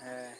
হ্যাঁ।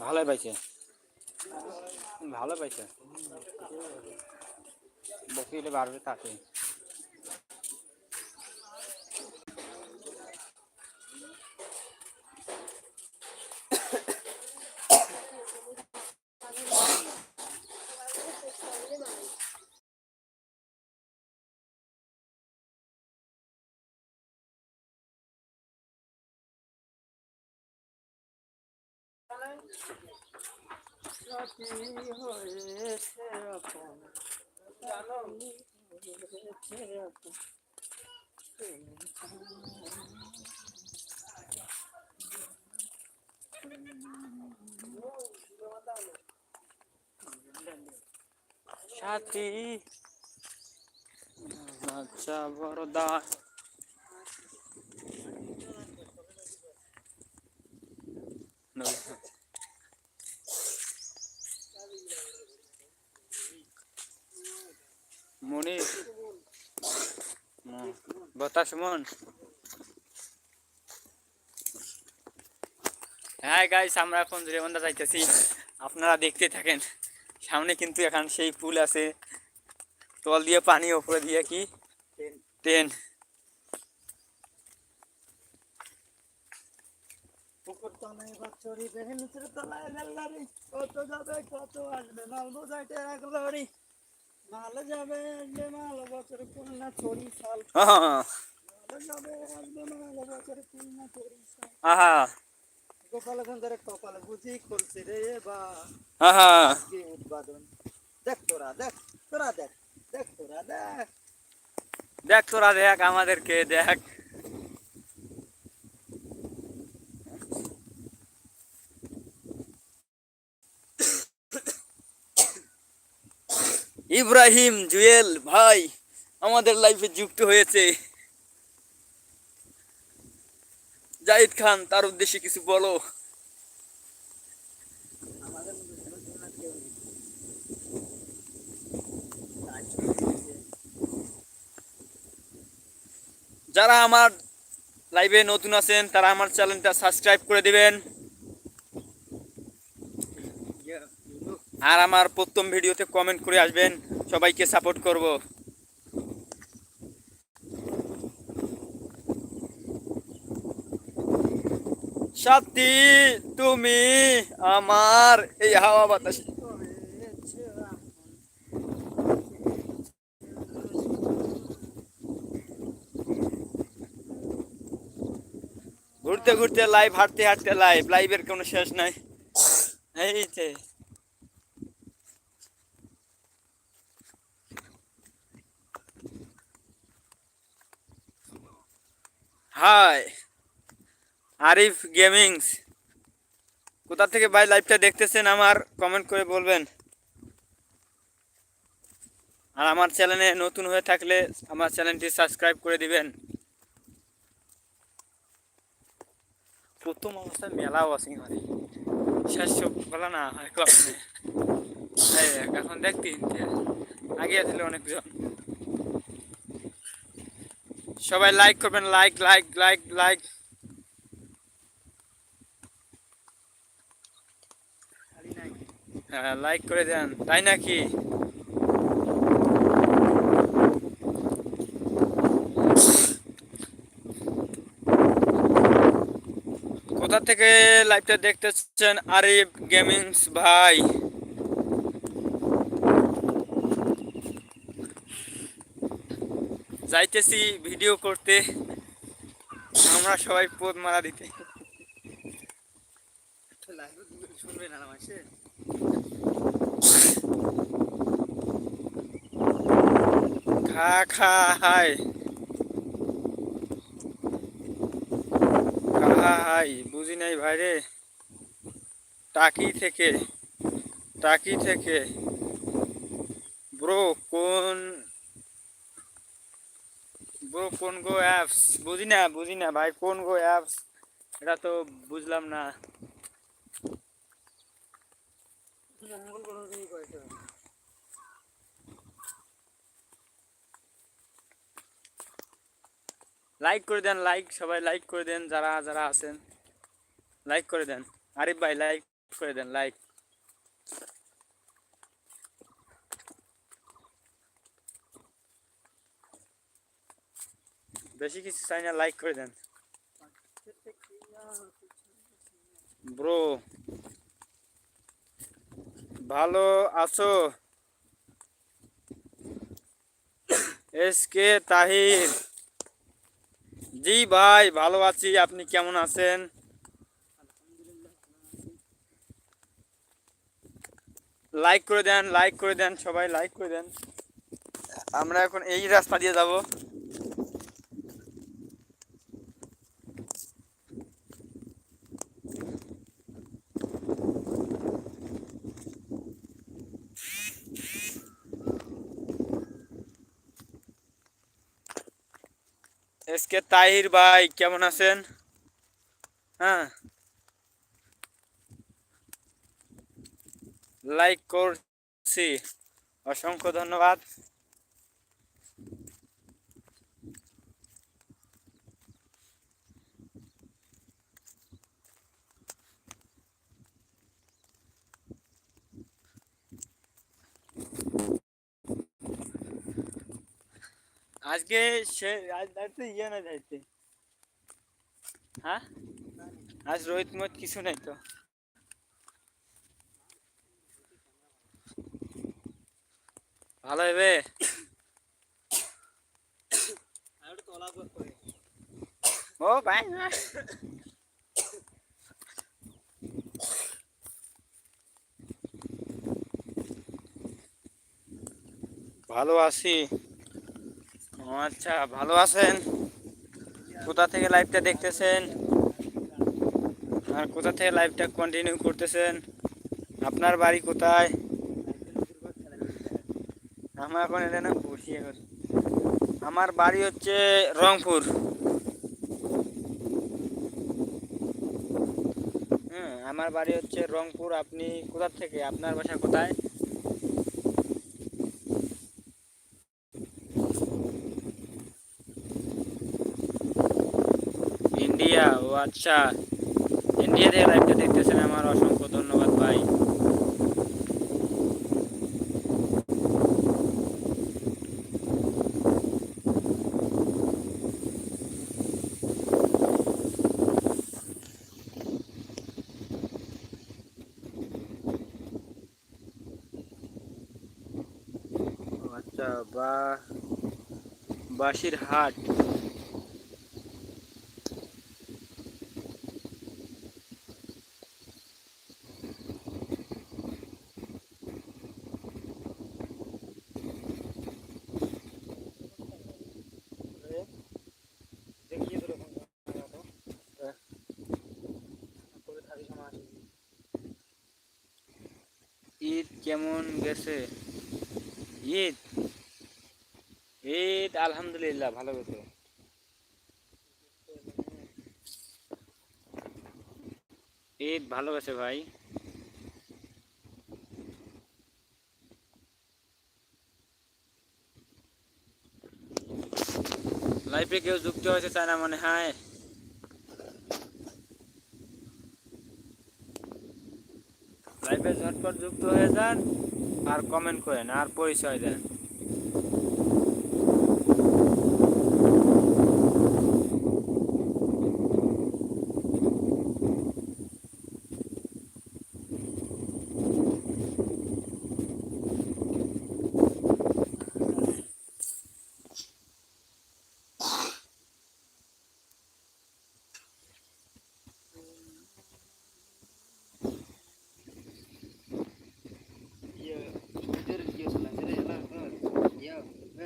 ভালোই পাইছে। ভালো পাইছে। বকিলে বাড়বে তাকে সাথী আচ্ছা বড়দা। মনি বাতাস মন হ্যাঁ গাইস আমরা এখন রেমন্দা যাইতেছি। আপনারা দেখতে থাকেন। সামনে কিন্তু এখন সেই পুল আছে। তল দিয়ে পানি ওপরে দিয়ে কি? ট্রেন মাল যাবে মাল বছর খুলনা ছড়ি সাল আহা। কপাল বুঝি খুলছে রে বা। উৎপাদন দেখ তোরা দেখ তোরা দেখ দেখ তোরা দেখ। দেখ তোরা দেখ আমাদেরকে দেখ। ইব্রাহিম জুয়েল ভাই আমাদের লাইফে যুক্ত হয়েছে। জাহিদ খান, তার উদ্দেশ্যে কিছু বলো। যারা আমার লাইভে নতুন আছেন, তারা আমার চ্যানেলটা সাবস্ক্রাইব করে দিবেন। আর আমার প্রথম ভিডিওতে কমেন্ট করে আসবেন, সবাইকে সাপোর্ট করব। সাথী, তুমি আমার এই হাওয়া বাতাস। ঘুরতে ঘুরতে লাইভ হাঁটতে হাঁটতে লাইভ লাইভের কোনো শেষ নাই। এই যে। Hi Arif gamings. কোথা থেকে ভাই লাইভটা দেখতেছেন আমার কমেন্ট করে বলবেন। আর আমার চ্যানেলে নতুন হয়ে থাকলে আমার চ্যানেলটি সাবস্ক্রাইব করে দিবেন। প্রথম অবস্থায় মেলাও আছে মানে শেষ বলা না এখন দেখ তিনটে আগে ছিল অনেকজন। সবাই লাইক করবেন লাইক লাইক লাইক লাইক খালি নাই হ্যাঁ লাইক করে দেন, তাই নাকি? কোথা থেকে লাইভটা দেখতেছেন? আরিফ গেমিংস ভাই। যাইতেছি ভিডিও করতে। আমরা সবাই পোদ মারা দিতে। লাইভ শুনবে না মাসে খা খা, হাই। খা হাই, বুঝি নাই ভাই রে টাকি থেকে টাকি থেকে। ব্রো, কোন ব্রো, কোন গো অ্যাপস? বুঝি না বুঝি না ভাই, কোন গো অ্যাপস? এটা তো বুঝলাম না। লাইক করে দেন লাইক সবাই লাইক করে দেন, যারা যারা আছেন। লাইক করে দেন। আরিফ ভাই লাইক করে দেন লাইক বেশি কিছু চাই না লাইক করে দেন। ব্রো ভালো আছো? S K Tahir. জি ভাই, ভালো আছি। আপনি কেমন আছেন? লাইক করে দেন, লাইক করে দেন, সবাই লাইক করে দেন। আমরা এখন এই রাস্তা দিয়ে যাব। এসকে তাহির ভাই কেমন আছেন? হ্যাঁ। লাইক করছি। অসংখ্য ধন্যবাদ। আজকে সে, আজ যাইতে ইয়ে না যাইতে। হ্যাঁ? আজ রোহিত মত কিছু নাই তো। ভালো হবে ও ভাই ভালো আছি। আচ্ছা ভালো আছেন? কোথা থেকে লাইভটা দেখতেছেন? আর কোথা থেকে লাইভটা কন্টিনিউ করতেছেন? আপনার বাড়ি কোথায়? আমার এখন এটা না বসি এখন। আমার বাড়ি হচ্ছে রংপুর। হ্যাঁ আমার বাড়ি হচ্ছে রংপুর। আপনি কোথা থেকে? আপনার বাসা কোথায়? ইন্ডিয়া ও আচ্ছা। ইন্ডিয়া থেকে লাইভটা দেখতেছেন আমার অসংখ্য ধন্যবাদ ভাই। আচ্ছা বাসির হাট। ঈদ কেমন গেছে? ঈদ? ঈদ, আলহামদুলিল্লাহ, ভালো গেছে। ঈদ ভালো গেছে ভাই। লাইফে কেউ যুক্ত হয়েছে তাই না মনে হয়? লাইফে ঝটপট যুক্ত হয়ে যান আর কমেন্ট করেন আর পরিচয় দেন ইয়ে এদের ইয়ে চলে রে এলা ইয়ে এই নিচে আবার হ্যাঁ আবার নিচে আরে যে তা তাই কইটা হবে না দিছে তার তাই কইতে বলছে কার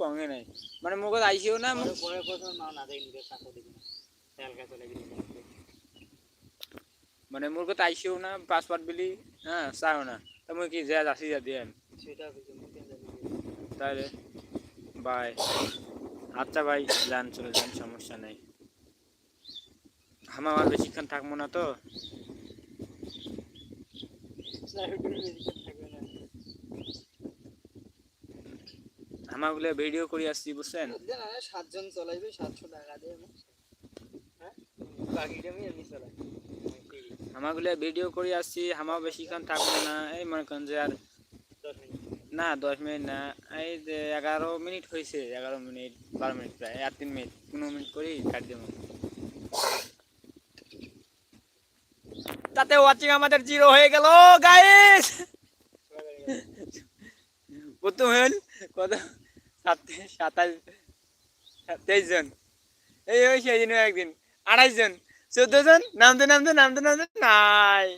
কমে নাই। মানে মুখ আইসিও না মানে মোর কথা আইসিও না পাসপোর্ট বিলি হ্যাঁ চাও না তা মুই কি যা যাচ্ছি যা দিয়ে তাহলে বাই। আচ্ছা ভাই যান চলে যান সমস্যা নেই। আমার আর বেশিক্ষণ থাকব না তো। আমাগুলো ভিডিও করে আসছি বুঝছেন? সাতজন চলাইবে সাতশো টাকা দিয়ে হ্যাঁ? বাকিটা আমি এমনি চলাই। আমাগুলো ভিডিও করে আসছি আমার বেশিক্ষণ থাকব না। এই মনে করেন যে আর না দশ মিনিট না। এই যে এগারো মিনিট হয়েছে এগারো মিনিট বারো মিনিট প্রায় আর তিন মিনিট পনেরো মিনিট করেই কাট দেবো। তাতে ওয়াচিং আমাদের জিরো হয়ে গেল গাইস প্রথম হল? সাত সাতাশ তেইশ জন। এই ওই সেই দিন একদিন। আড়াইশ জন। চোদ্দ জন? নামতে নামতে নামতে নামতে? নাই।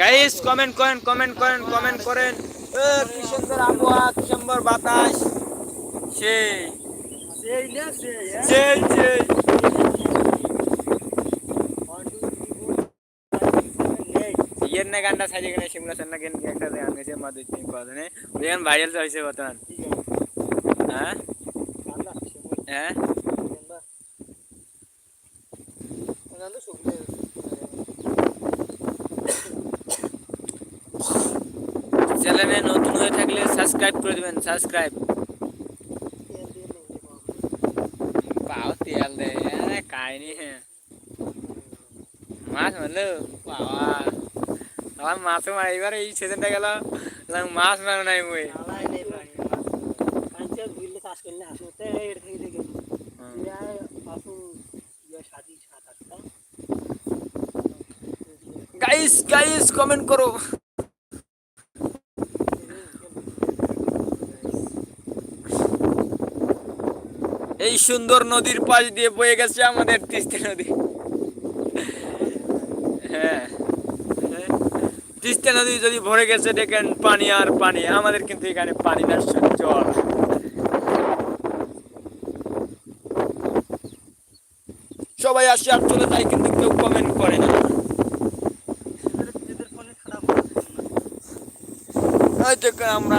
গাইস কমেন্ট করেন কমেন্ট করেন কমেন্ট করেন। কি সুন্দর আবহাওয়া কি সুন্দর বাতাস। সেই। সেই সেই হ্যাঁ। সেই। ইয়ের না গানটা সাইজে গেলে শিমলা সেন্না গেন একটা গান গেছে মাদুর তিন কথা নেই ওই ভাইরাল হয়েছে বর্তমান ঠিক আছে হ্যাঁ কান্না সময় হ্যাঁ কেনবা ওখানে তো শুকনো চ্যানেলে নতুন হয়ে থাকলে সাবস্ক্রাইব করে দেবেন সাবস্ক্রাইব পাও তেল দে আরে কাহিনি হ্যাঁ মাছ মারলো বাবা আমার মাছ মারা এই সিজনটা গেল। মাছ মারো নাই মুই। গাইস গাইস কমেন্ট করো। এই সুন্দর নদীর পাশ দিয়ে বয়ে গেছে আমাদের তিস্তা নদী হ্যাঁ হ্যাঁ। তিস্তা নদী যদি ভরে গেছে দেখেন পানি আর পানি। আমাদের কিন্তু এখানে পানি না জল সবাই আসে আর চলে যায় কিন্তু কেউ কমেন্ট করে না। আমরা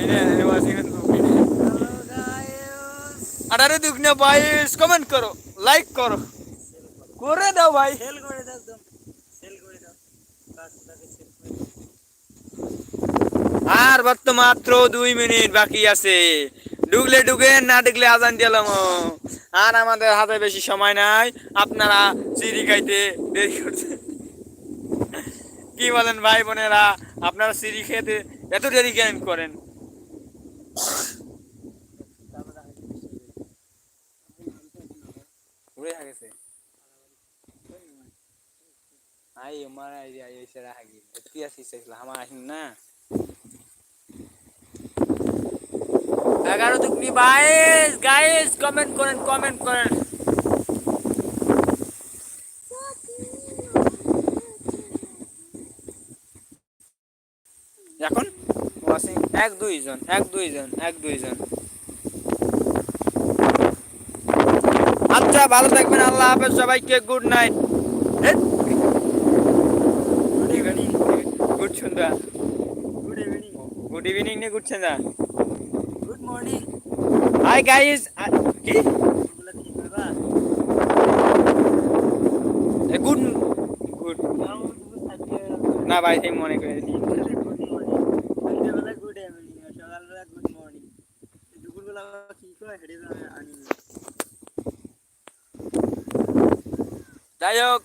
এই রে, এই বাসে কিন্তু উঠি না। হ্যালো গাইস আঠারো দুগুনে বাইশ কমেন্ট করো লাইক করো। করে দাও ভাই সেল করে দাও একদম সেল করে দাও কাজটাকে সেল করে আর বর্ত মাত্র দুই মিনিট বাকি আছে। ঢুকলে ঢুকে না ঢুকলে আজান দিলাম আর আমাদের হাতে বেশি সময় নাই, আপনারা চিড়ি খাইতে দেরি করছেন কি বলেন ভাই বোনেরা, আপনারা চিড়ি খেতে এত দেরি কেন করেন? আই আমার আই আই এসে রাখি তুই আসিস আমার না। এগারো দুগুনি বাইশ। গাইস কমেন্ট করেন কমেন্ট করেন। এখন? ওয়াশিং এক দুইজন এক দুইজন এক দুইজন আচ্ছা ভালো থাকবেন, আল্লাহ হাফেজ, সবাইকে গুড নাইট গুড সন্ধ্যা গুড ইভিনিং গুড ইভিনিং নে গুড সন্ধ্যা হাই গাইস কি গুড গুড না ভাই সেই মনে করে যাই হোক।